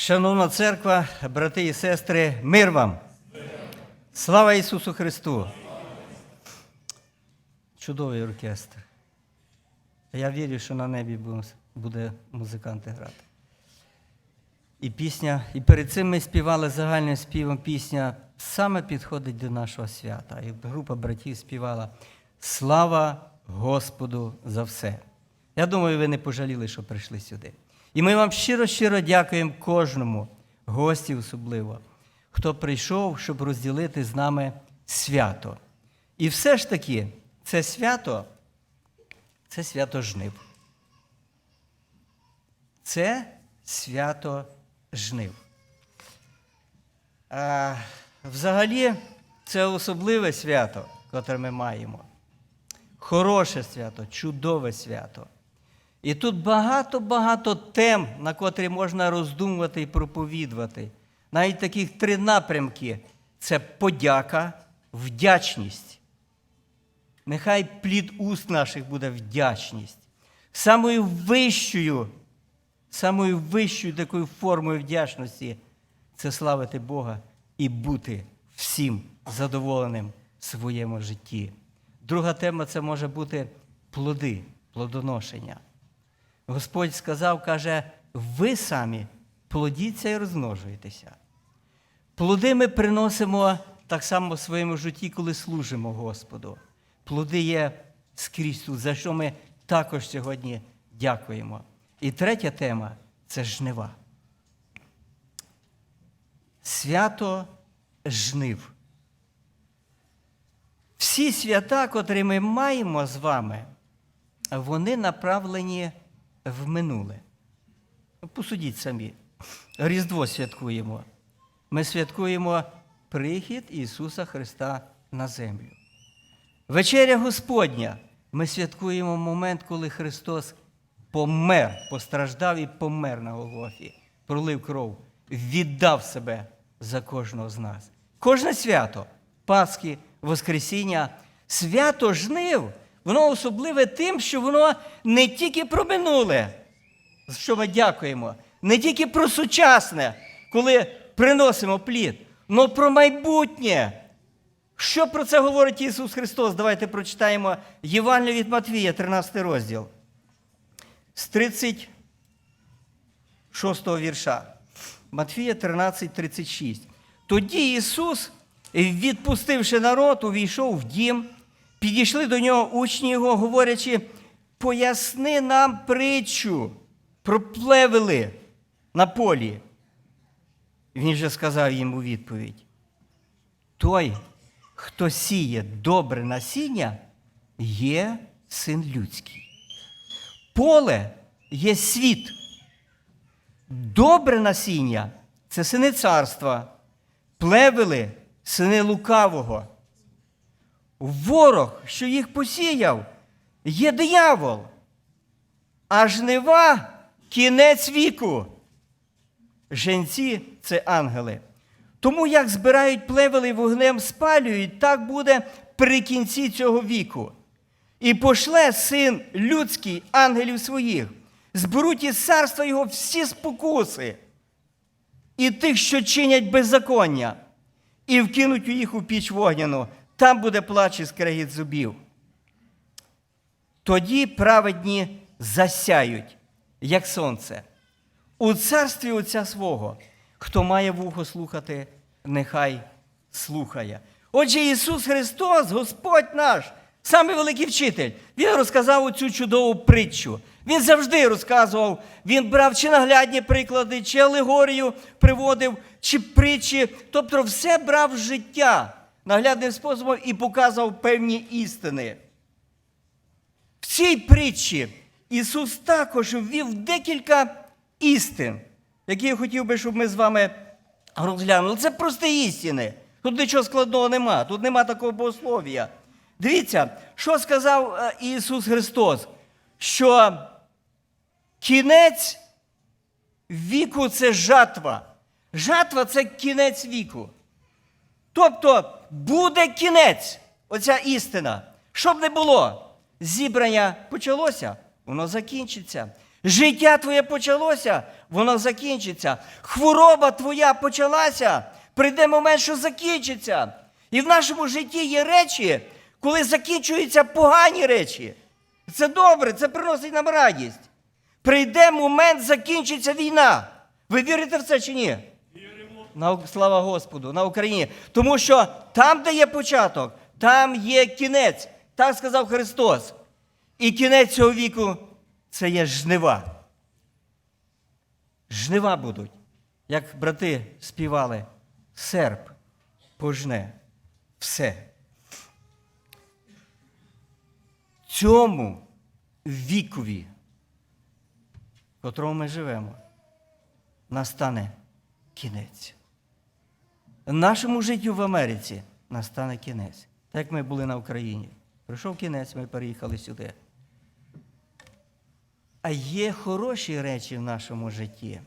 Шановна церква, брати і сестри, мир вам! Слава Ісусу Христу! Чудовий оркестр. Я вірю, що на небі бу- буде музиканти грати. І пісня, і перед цим ми співали загальним співом пісня саме підходить до нашого свята. І група братів співала Слава Господу за все. Я думаю, ви не пожаліли, що прийшли сюди. І ми вам щиро-щиро дякуємо кожному, гості особливо, хто прийшов, щоб розділити з нами свято. І все ж таки, це свято це свято жнив. Це свято жнив. А, взагалі, це особливе свято, яке ми маємо. Хороше свято, чудове свято. І тут багато-багато тем, на котрі можна роздумувати і проповідувати. Навіть таких три напрямки це подяка, вдячність. Нехай плід уст наших буде вдячність. Самою вищою, самою вищою такою формою вдячності це славити Бога і бути всім задоволеним в своєму житті. Друга тема це може бути плоди, плодоношення. Господь сказав, каже, ви самі плодіться і розмножуєтеся. Плоди ми приносимо так само в своєму житті, коли служимо Господу. Плоди є скрізь тут, за що ми також сьогодні дякуємо. І третя тема це жнива. Свято жнив. Всі свята, котрі ми маємо з вами, вони направлені в минуле. Посудіть самі. Різдво святкуємо. Ми святкуємо прихід Ісуса Христа на землю. Вечеря Господня. Ми святкуємо момент, коли Христос помер, постраждав і помер на Голгофі, пролив кров, віддав себе за кожного з нас. Кожне свято, Пасхи, Воскресіння, свято жнив, воно особливе тим, що воно не тільки про минуле, що ми дякуємо, не тільки про сучасне, коли приносимо плід, але про майбутнє. Що про це говорить Ісус Христос? Давайте прочитаємо Євангеліє від Матвія, 13 розділ. З 36 вірша. Матфія 13, 36. Тоді Ісус, відпустивши народ, увійшов в дім, підійшли до нього учні його, говорячи, поясни нам притчу про плевели на полі. Він же сказав їм у відповідь: той, хто сіє добре насіння, є син людський. Поле є світ. Добре насіння це сини царства, плевели сини лукавого. Ворог, що їх посіяв, є диявол, а жнива кінець віку. Женці це ангели. Тому як збирають плевели вогнем спалюють, так буде при кінці цього віку. І пошле син людський ангелів своїх, зберуть із царства його всі спокуси, і тих, що чинять беззаконня, і вкинуть у їх у піч вогняну, там буде плач і скрегіт зубів. Тоді праведні засяють, як сонце, у царстві Отця свого. Хто має вухо слухати, нехай слухає. Отже, Ісус Христос, Господь наш, самий великий вчитель, Він розказав оцю чудову притчу. Він завжди розказував, він брав чи наглядні приклади, чи алегорію приводив, чи притчі. Тобто все брав життя наглядним способом і показував певні істини. В цій притчі Ісус також ввів декілька істин, які я хотів би, щоб ми з вами розглянули. Це прості істини. Тут нічого складного нема, тут нема такого богослов'я. Дивіться, що сказав е, Ісус Христос, що кінець віку це жатва. Жатва це кінець віку. Тобто буде кінець, оця істина. Щоб не було, зібрання почалося, воно закінчиться. Життя твоє почалося, воно закінчиться. Хвороба твоя почалася, прийде момент, що закінчиться. І в нашому житті є речі, коли закінчуються погані речі. Це добре, це приносить нам радість. Прийде момент, закінчиться війна. Ви вірите в це чи ні? На, слава Господу, на Україні. Тому що там, де є початок, там є кінець. Так сказав Христос. І кінець цього віку це є жнива. Жнива будуть, як брати співали, серп пожне все. Цьому вікові, в котрому ми живемо, настане кінець. Нашому життю в Америці настане кінець. Так ми були на Україні. Прийшов кінець, ми переїхали сюди. А є хороші речі в нашому житті.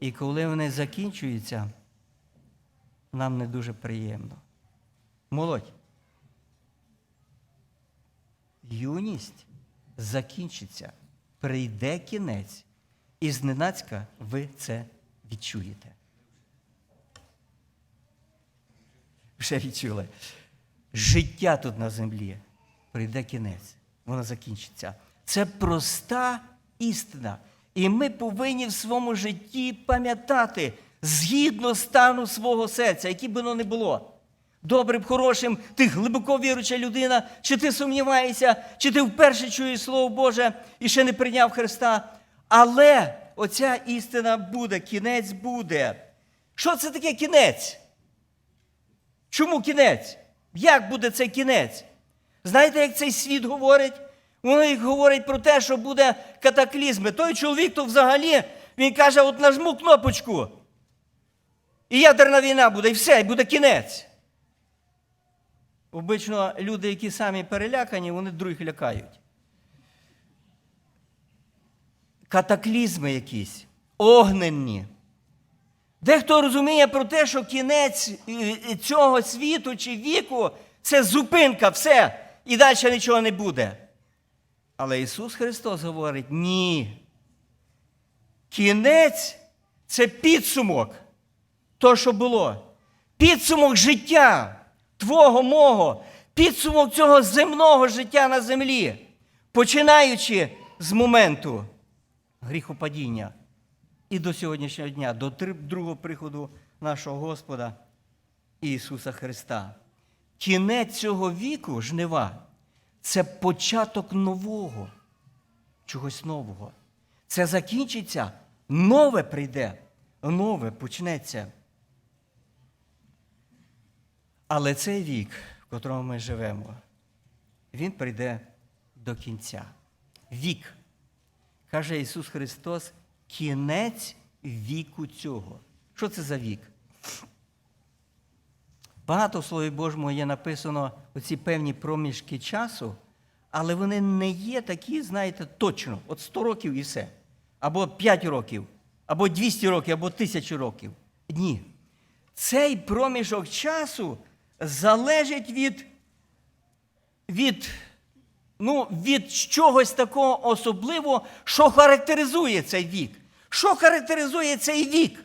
І коли вони закінчуються, нам не дуже приємно. Молодь. Юність закінчиться, прийде кінець, і зненацька ви це відчуєте. Вже відчули. Життя тут на землі прийде кінець, воно закінчиться. Це проста істина. І ми повинні в своєму житті пам'ятати згідно стану свого серця, яким би воно не було. Добрим, хорошим, ти глибоко віруюча людина, чи ти сумніваєшся, чи ти вперше чуєш Слово Боже і ще не прийняв Христа. Але оця істина буде, кінець буде. Що це таке кінець? Чому кінець? Як буде цей кінець? Знаєте, як цей світ говорить? Вони говорять про те, що буде катаклізми. Той чоловік то взагалі, він каже, от нажму кнопочку. І ядерна війна буде, і все, і буде кінець. Обично люди, які самі перелякані, вони других лякають. Катаклізми якісь, огненні. Дехто розуміє про те, що кінець е, цього світу чи віку це зупинка, все, і далі нічого не буде. Але Ісус Христос говорить: ні. Кінець це підсумок того, що було. Підсумок життя твого мого, підсумок цього земного життя на землі, починаючи з моменту гріхопадіння і до сьогоднішнього дня, до другого приходу нашого Господа Ісуса Христа. Кінець цього віку жнива це початок нового, чогось нового. Це закінчиться, нове прийде, нове почнеться. Але цей вік, в котрому ми живемо, він прийде до кінця. Вік, каже Ісус Христос, кінець віку цього. Що це за вік? Багато в Слові Божому є написано оці певні проміжки часу, але вони не є такі, знаєте, точно, от 100 років і все. Або 5 років, або 200 років, або 1000 років. Ні. Цей проміжок часу залежить від, від, ну, від чогось такого особливого, що характеризує цей вік. Що характеризує цей вік?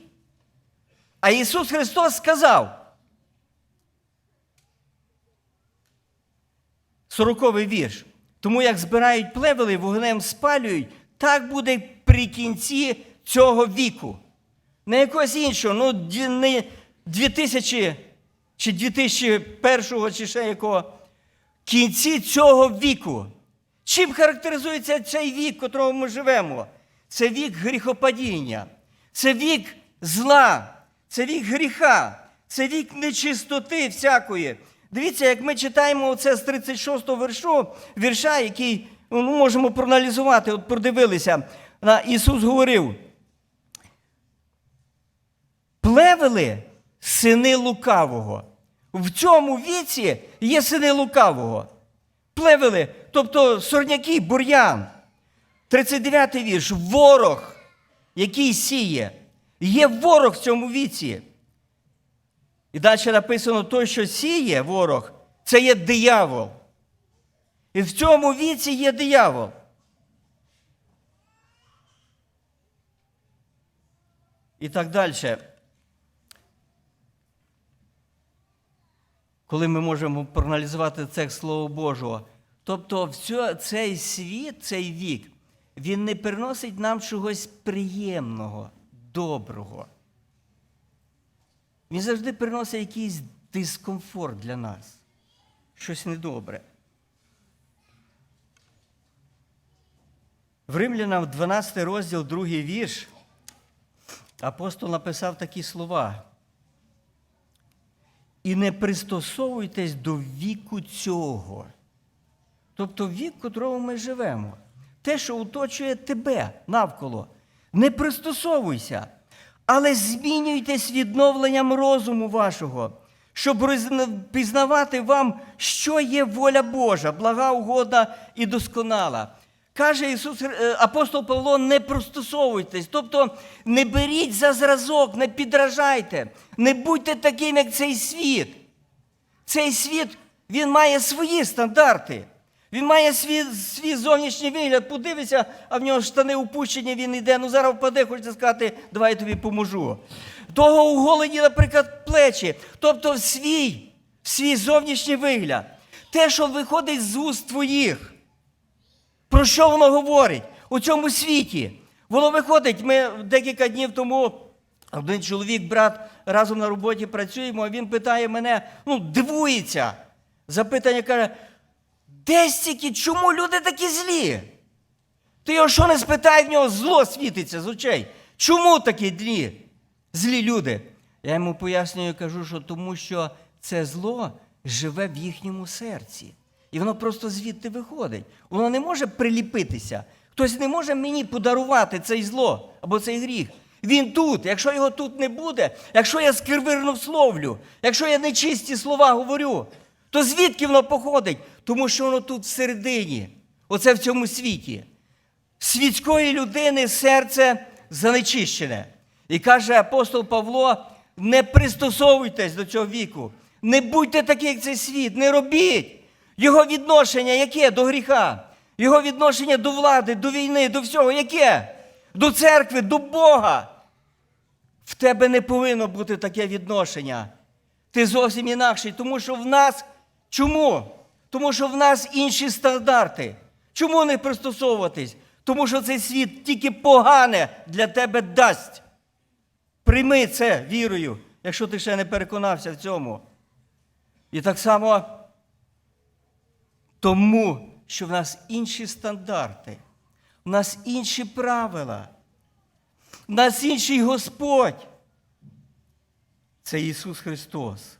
А Ісус Христос сказав, Сороковий вірш. Тому як збирають плевели, вогнем спалюють, так буде при кінці цього віку. Не якогось іншого, ну не 2000 чи 2001, чи ще якого. Кінці цього віку. Чим характеризується цей вік, в котрому ми живемо? Це вік гріхопадіння, це вік зла, це вік гріха, це вік нечистоти всякої. Дивіться, як ми читаємо це з 36 го віршу, вірша, який ну, можемо проаналізувати, от продивилися. Ісус говорив. Плевели сини лукавого. В цьому віці є сини лукавого. Плевели, тобто сорняки, бур'ян. 39-й вірш. Ворог, який сіє. Є ворог в цьому віці. І далі написано, той, що сіє ворог, це є диявол. І в цьому віці є диявол. і так далі. Коли ми можемо проаналізувати текст Слова Божого. Тобто, цей світ, цей вік, він не приносить нам чогось приємного, доброго. Він завжди приносить якийсь дискомфорт для нас, щось недобре. В Римлянам 12 розділ, другий вірш, апостол написав такі слова. І не пристосовуйтесь до віку цього. Тобто вік, в котрому ми живемо. Те, що оточує тебе навколо. Не пристосовуйся, але змінюйтесь відновленням розуму вашого, щоб пізнавати вам, що є воля Божа, блага, угода і досконала. Каже Ісус, е, апостол Павло, не пристосовуйтесь, тобто не беріть за зразок, не підражайте, не будьте таким, як цей світ. Цей світ він має свої стандарти. Він має свій, свій зовнішній вигляд. Подивися, а в нього штани упущені, він йде. Ну зараз впаде, хочеться сказати, давай я тобі поможу. Того уголені, наприклад, плечі. Тобто свій, свій зовнішній вигляд. Те, що виходить з уст твоїх. Про що воно говорить у цьому світі? Воно виходить, ми декілька днів тому, один чоловік, брат, разом на роботі працюємо, а він питає мене, ну, дивується. Запитання каже, де стільки, чому люди такі злі? Ти його що не спитай, в нього зло світиться з очей. Чому такі злі? Злі люди? Я йому пояснюю, кажу, що тому що це зло живе в їхньому серці. І воно просто звідти виходить. Воно не може приліпитися. Хтось не може мені подарувати цей зло або цей гріх. Він тут. Якщо його тут не буде, якщо я скирвирно всловлю, якщо я нечисті слова говорю, то звідки воно походить? Тому що воно тут всередині, оце в цьому світі. Світської людини серце занечищене. І каже апостол Павло: не пристосовуйтесь до цього віку, не будьте такі, як цей світ, не робіть. Його відношення яке до гріха? Його відношення до влади, до війни, до всього, яке? До церкви, до Бога. В тебе не повинно бути таке відношення. Ти зовсім інакший, тому що в нас чому? Тому що в нас інші стандарти. Чому не пристосовуватись? Тому що цей світ тільки погане для тебе дасть. Прийми це вірою, якщо ти ще не переконався в цьому. І так само тому, що в нас інші стандарти, в нас інші правила, в нас інший Господь. Це Ісус Христос.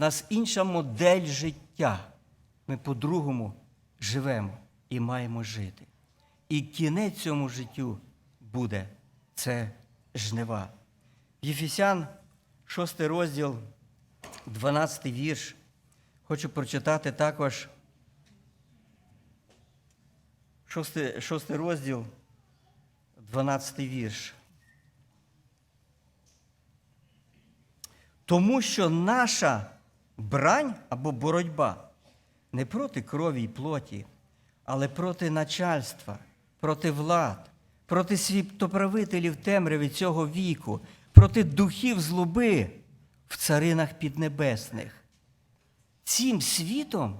У нас інша модель життя. Ми по-другому живемо і маємо жити. І кінець цьому життю буде це жнива. Єфесян, 6 розділ, 12 вірш. Хочу прочитати також 6, 6 розділ, 12 вірш. Тому що наша брань або боротьба не проти крові й плоті, але проти начальства, проти влад, проти світоправителів темряви цього віку, проти духів злоби в царинах піднебесних. Цим світом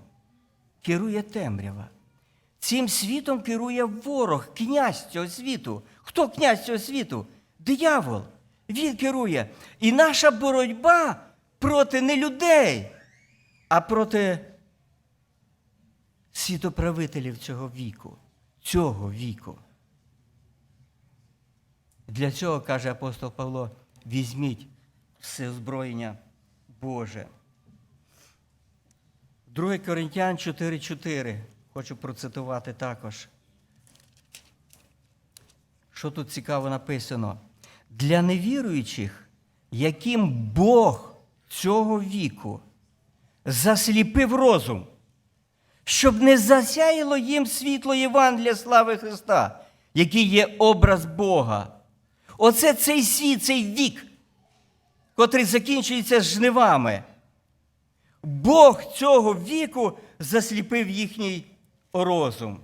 керує темрява. Цим світом керує ворог, князь цього світу. Хто князь цього світу? Диявол. Він керує. І наша боротьба проти не людей, а проти світоправителів цього віку, цього віку. Для цього, каже апостол Павло, візьміть все озброєння Боже. 2 Коринтян 4,4. Хочу процитувати також. Що тут цікаво написано? Для невіруючих, яким Бог цього віку засліпив розум, щоб не засяяло їм світло Євангелія слави Христа, який є образ Бога. Оце цей світ, цей вік, котрий закінчується жнивами. Бог цього віку засліпив їхній розум.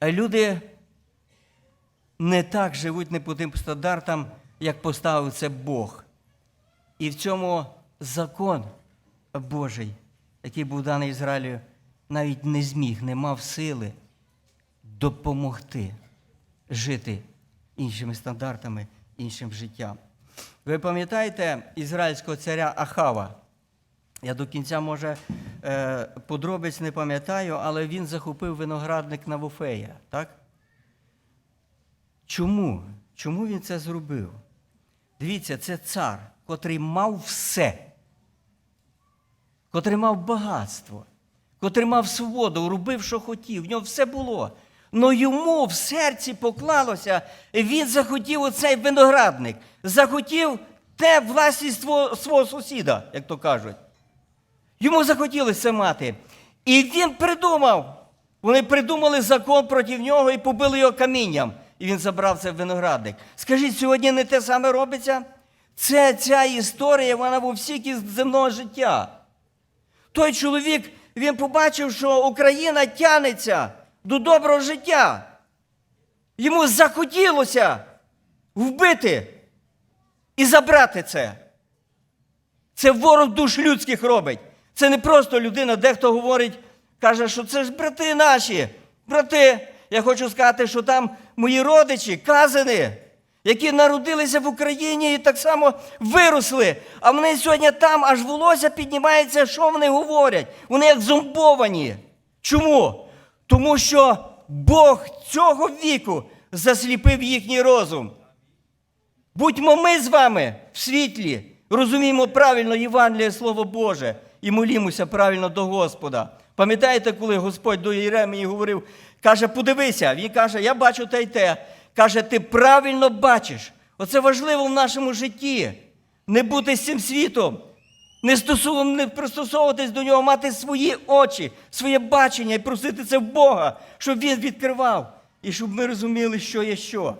А люди не так живуть не по тим стандартам, як поставив це Бог. І в цьому закон Божий, який був даний Ізраїлю, навіть не зміг, не мав сили допомогти жити іншими стандартами, іншим життям. Ви пам'ятаєте ізраїльського царя Ахава? Я до кінця, може, е, подробиць не пам'ятаю, але він захопив виноградник Навофея, так? Чому? Чому він це зробив? Дивіться, це цар, котрий мав все, котрий мав багатство, котрий мав свободу, робив, що хотів, в нього все було. Но йому в серці поклалося, він захотів оцей виноградник, захотів те власність свого, сусіда, як то кажуть. Йому захотілося мати. І він придумав. Вони придумали закон проти нього і побили його камінням. І він забрав цей виноградник. Скажіть, сьогодні не те саме робиться? Це ця історія, вона в усіх із земного життя. Той чоловік, він побачив, що Україна тянеться до доброго життя. Йому захотілося вбити і забрати це. Це ворог душ людських робить. Це не просто людина, дехто говорить, каже, що це ж брати наші, брати. Я хочу сказати, що там мої родичі, казини, які народилися в Україні і так само виросли. А вони сьогодні там аж волосся піднімається, що вони говорять? Вони як зомбовані. Чому? Тому що Бог цього віку засліпив їхній розум. Будьмо ми з вами в світлі, розуміємо правильно Євангеліє Слово Боже і молімося правильно до Господа. Пам'ятаєте, коли Господь до Єремії говорив, каже, подивися, він каже, я бачу те й те. Каже, ти правильно бачиш. Оце важливо в нашому житті. Не бути з цим світом, не, стосов... не пристосовуватись до нього, мати свої очі, своє бачення і просити це в Бога, щоб Він відкривав і щоб ми розуміли, що є що.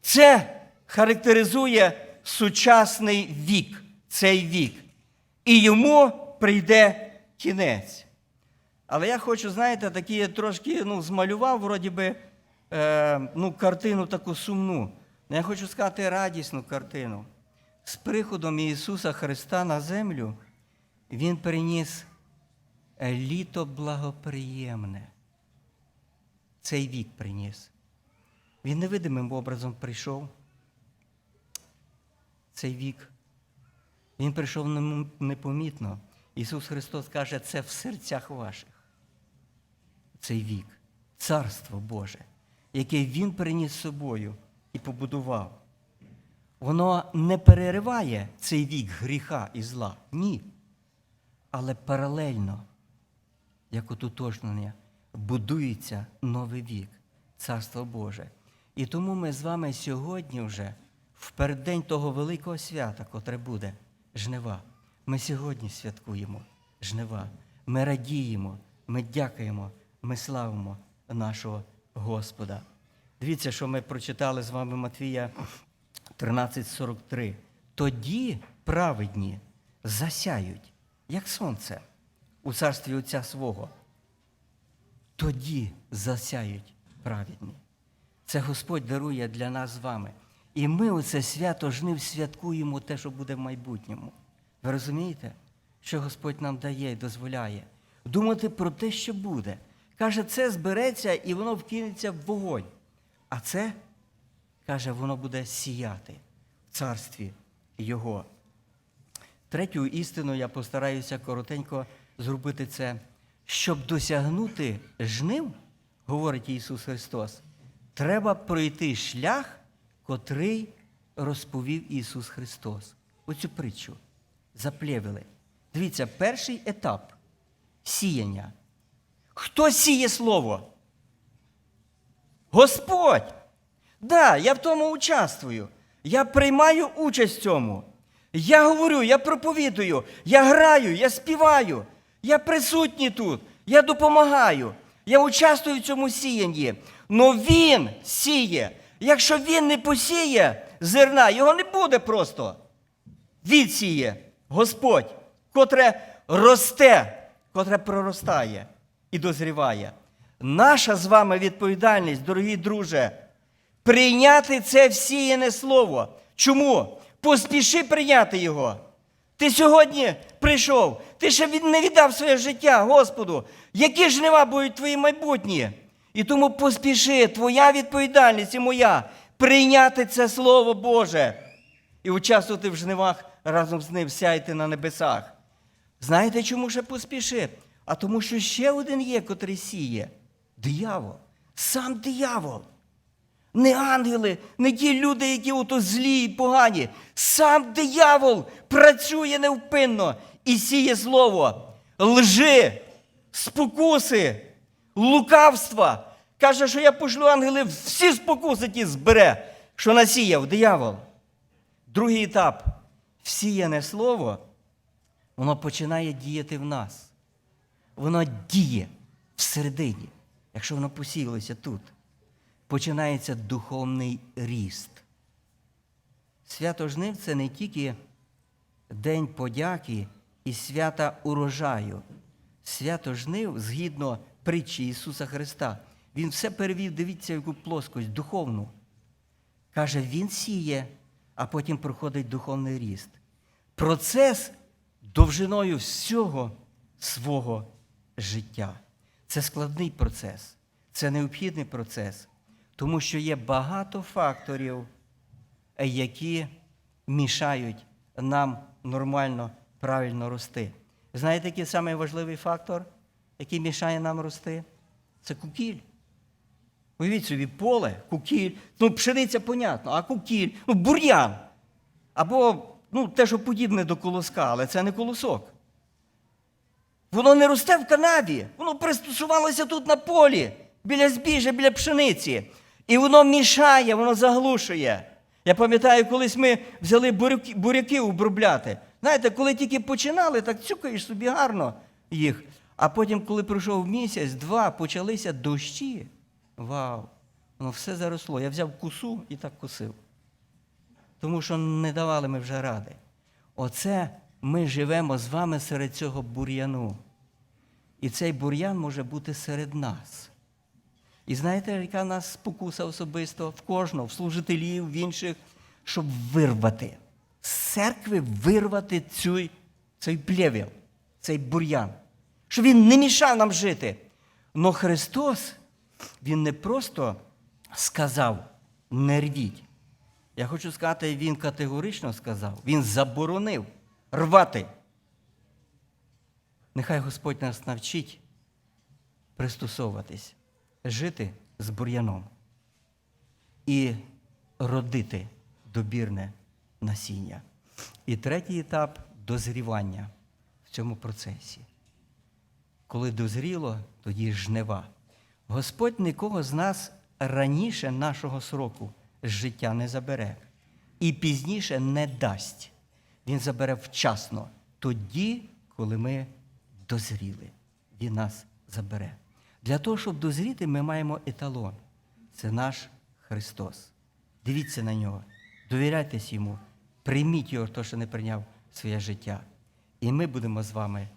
Це характеризує сучасний вік, цей вік. І йому прийде кінець. Але я хочу, знаєте, такі трошки ну, змалював, вроді би, е, ну, картину таку сумну. Ну, Я хочу сказати радісну картину. З приходом Ісуса Христа на землю Він приніс літо благоприємне. Цей вік приніс. Він невидимим образом прийшов. Цей вік. Він прийшов непомітно. Ісус Христос каже, це в серцях ваших. Цей вік, Царство Боже, яке Він приніс з собою і побудував. Воно не перериває цей вік гріха і зла. Ні. Але паралельно, як отутожнення, будується новий вік, Царство Боже. І тому ми з вами сьогодні вже, в переддень того великого свята, котре буде, жнива. Ми сьогодні святкуємо жнива. Ми радіємо, ми дякуємо, ми славимо нашого Господа. Дивіться, що ми прочитали з вами Матвія 13:43. Тоді праведні засяють, як сонце, у царстві Отця свого. Тоді засяють праведні. Це Господь дарує для нас з вами. І ми оце свято жнив святкуємо те, що буде в майбутньому. Ви розумієте, що Господь нам дає і дозволяє? Думати про те, що буде. Каже, це збереться і воно вкинеться в вогонь. А це, каже, воно буде сіяти в царстві Його. Третю істину я постараюся коротенько зробити це. Щоб досягнути жнив, говорить Ісус Христос, треба пройти шлях, котрий розповів Ісус Христос. Оцю притчу заплевили. Дивіться, перший етап сіяння. Хто сіє слово? Господь. Да, я в тому участвую. Я приймаю участь в цьому. Я говорю, я проповідую, я граю, я співаю, я присутній тут, я допомагаю, я участвую в цьому сіянні. Но він сіє. Якщо він не посіє зерна, його не буде просто. Він сіє Господь, котре росте, котре проростає і дозріває. Наша з вами відповідальність, дорогі друже, прийняти це всіяне слово. Чому? Поспіши прийняти його. Ти сьогодні прийшов, ти ще не віддав своє життя Господу. Які жнива будуть твої майбутні? І тому поспіши, твоя відповідальність і моя прийняти це Слово Боже і участвувати в жнивах разом з ним сяйти на небесах. Знаєте, чому ще поспіши? А тому, що ще один є, котрий сіє диявол. Сам диявол. Не ангели, не ті люди, які ото злі і погані. Сам диявол працює невпинно і сіє слово, лжи, спокуси, лукавства. Каже, що я пошлю ангели, всі спокуси ті збере, що насіяв диявол. Другий етап всіяне слово, воно починає діяти в нас. Воно діє всередині, якщо воно посіялося тут починається духовний ріст. Свято жнив це не тільки День подяки і свята урожаю. Свято жнив, згідно притчі Ісуса Христа, Він все перевів, дивіться, яку плоскость, духовну. Каже, Він сіє, а потім проходить духовний ріст. Процес довжиною всього свого життя. Це складний процес, це необхідний процес, тому що є багато факторів, які мішають нам нормально, правильно рости. Знаєте, який самий важливий фактор, який мішає нам рости? Це кукіль. Уявіть собі, поле, кукіль, ну, пшениця, понятно, а кукіль, ну, бур'ян. Або ну, те, що подібне до колоска, але це не колосок. Воно не росте в канаві, воно пристосувалося тут на полі, біля збіжжя, біля пшениці. І воно мішає, воно заглушує. Я пам'ятаю, колись ми взяли буряки, буряки обробляти. Знаєте, коли тільки починали, так цюкаєш собі гарно їх. А потім, коли пройшов місяць, два, почалися дощі. Вау! Воно все заросло. Я взяв кусу і так косив. Тому що не давали ми вже ради. Оце ми живемо з вами серед цього бур'яну. І цей бур'ян може бути серед нас. І знаєте, яка нас спокуса особисто в кожного, в служителів, в інших, щоб вирвати з церкви вирвати цей, цей плєвіл, цей бур'ян, щоб він не мішав нам жити. Но Христос, Він не просто сказав не рвіть. Я хочу сказати, Він категорично сказав, Він заборонив рвати. Нехай Господь нас навчить пристосовуватись, жити з бур'яном і родити добірне насіння. І третій етап дозрівання в цьому процесі. Коли дозріло, тоді жнива. Господь нікого з нас раніше нашого сроку життя не забере і пізніше не дасть. Він забере вчасно, тоді, коли ми дозріли. Він нас забере. Для того, щоб дозріти, ми маємо еталон. Це наш Христос. Дивіться на нього, довіряйтесь йому, прийміть його, хто ще не прийняв своє життя. І ми будемо з вами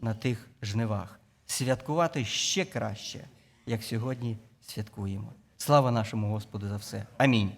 на тих жнивах святкувати ще краще, як сьогодні святкуємо. Слава нашому Господу за все. Амінь.